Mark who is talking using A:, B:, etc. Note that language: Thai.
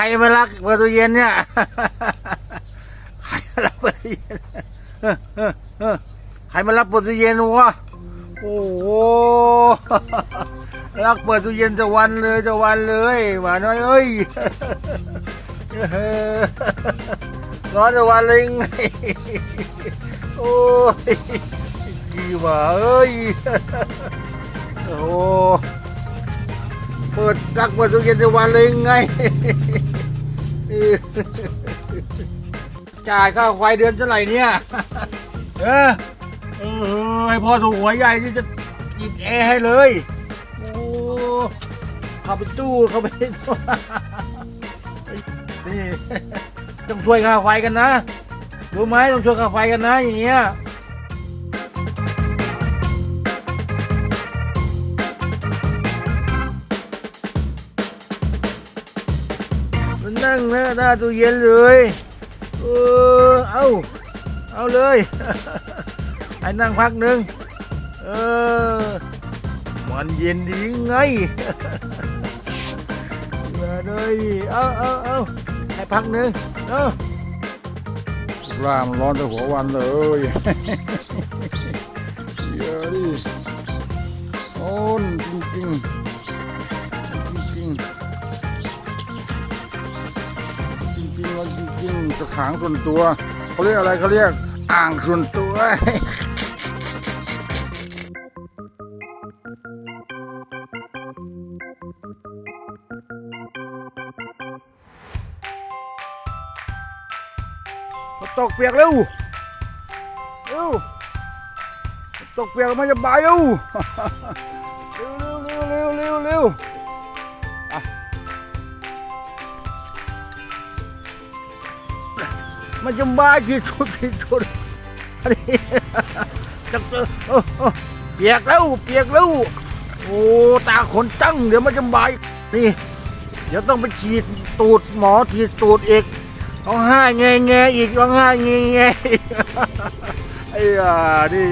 A: รมารักเปิดตู้เย็นเนี่ย ใครมารักเปิดตู้เย็นเออเออเออใครมารักเปิดตู้เย็นวะโอ้โหรักเปิดตู้เย็นจะวันเลยจะวันเลยหมาน้อยเอ้ยเออร้อนจะวันเลยไงโอ้ยดีหว่าเอ้ยโอ้โหเปิดรักเปิดตู้เย็นจะวันเลยไงเออ จ่ายค่าไฟเดือนเท่าไหร่เนี่ย เออ เออให้พ่อถูกหวยใหญ่ที่จะหยิบแอร์ให้เลย โอ้เข้าไปตู้เข้าไปตู้นี่ต้องช่วยค่าไฟกันนะ รู้ไหมต้องช่วยค่าไฟกันนะ อย่างเงี้ย นั่งนะหน้าตู้เย็นเลยเออเอาเอาเลยไอ้นั่งพักหนึ่งเออมันเย็นดีไงมาเลยเอาเอาเอาให้พักหนึ่งเอาล่ามร้อนแต่หัววันเลยเยอะดิ จริงๆแล้วจริงกระถางส่วนตัวเขาเรียกอะไรเขาเรียกอ่างส่วนตัวมาตกเปียกเร็วเร็วตกเปียกมันจะบายเร็วเร็วเร็วเร็วเร็วเร็ว มันจะบากี่ชุดกี่ชุดอันนี้จังเจอเปียกแล้วเปียกแล้วโอ้ตาขนจังเดี๋ยวมันจะบายนี่ เดี๋ยวต้องไปฉีดตูดหมอฉีดตูดอีกร้องไห้แงแงอีกร้องไห้แงแงอีกไอ้ยาดิ